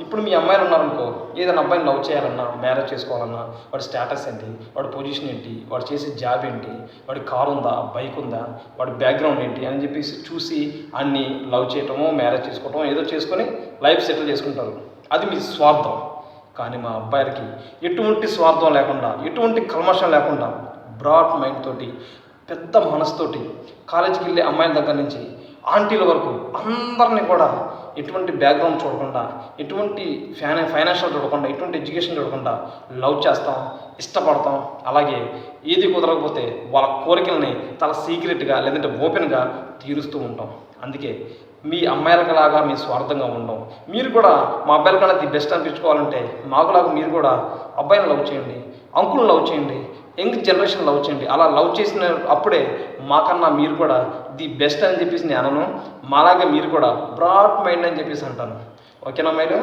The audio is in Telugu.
ఇప్పుడు మీ అమ్మాయిలు ఉన్నారనుకో ఏదైనా అబ్బాయిని లవ్ చేయాలన్నా మ్యారేజ్ చేసుకోవాలన్నా వాడి స్టేటస్ ఏంటి? వాడి పొజిషన్ ఏంటి? వాడు చేసే జాబ్ ఏంటి? వాడి కార్ ఉందా? బైక్ ఉందా? వాడి బ్యాక్గ్రౌండ్ ఏంటి? అని చెప్పేసి చూసి అన్ని లవ్ చేయటమో మ్యారేజ్ చేసుకోవటమో ఏదో చేసుకొని లైఫ్ సెటిల్ చేసుకుంటారు. అది మీ స్వార్థం. కానీ మా అబ్బాయిలకి ఎటువంటి స్వార్థం లేకుండా ఎటువంటి కల్మషం లేకుండా బ్రాడ్ మైండ్ తోటి పెద్ద మనసుతోటి కాలేజీకి వెళ్ళే అమ్మాయిల దగ్గర నుంచి ఆంటీల వరకు అందరినీ కూడా ఎటువంటి బ్యాక్గ్రౌండ్ చూడకుండా ఎటువంటి ఫైనా ఫైనాన్షియల్ చూడకుండా ఎటువంటి ఎడ్యుకేషన్ చూడకుండా లవ్ చేస్తాం ఇష్టపడతాం. అలాగే ఏది కుదరకపోతే వాళ్ళ కోరికల్ని చాలా సీక్రెట్గా లేదంటే ఓపెన్గా తీరుస్తూ ఉంటాం. అందుకే మీ అమ్మాయిలకలాగా మీ స్వార్థంగా ఉండం. మీరు కూడా మా అబ్బాయిలకన్నా ది బెస్ట్ అనిపించుకోవాలంటే మాకులాగా మీరు కూడా అబ్బాయిని లవ్ చేయండి అంకుల్ని లవ్ చేయండి యంగ్ జనరేషన్ లవ్ చేయండి. అలా లవ్ చేసిన అప్పుడే మాకన్నా మీరు కూడా ది బెస్ట్ అని చెప్పేసి నేను అనను. మాలాగే మీరు కూడా బ్రాడ్ మైండ్ అని చెప్పేసి అంటాను. ఓకేనా అమ్మాయిలు?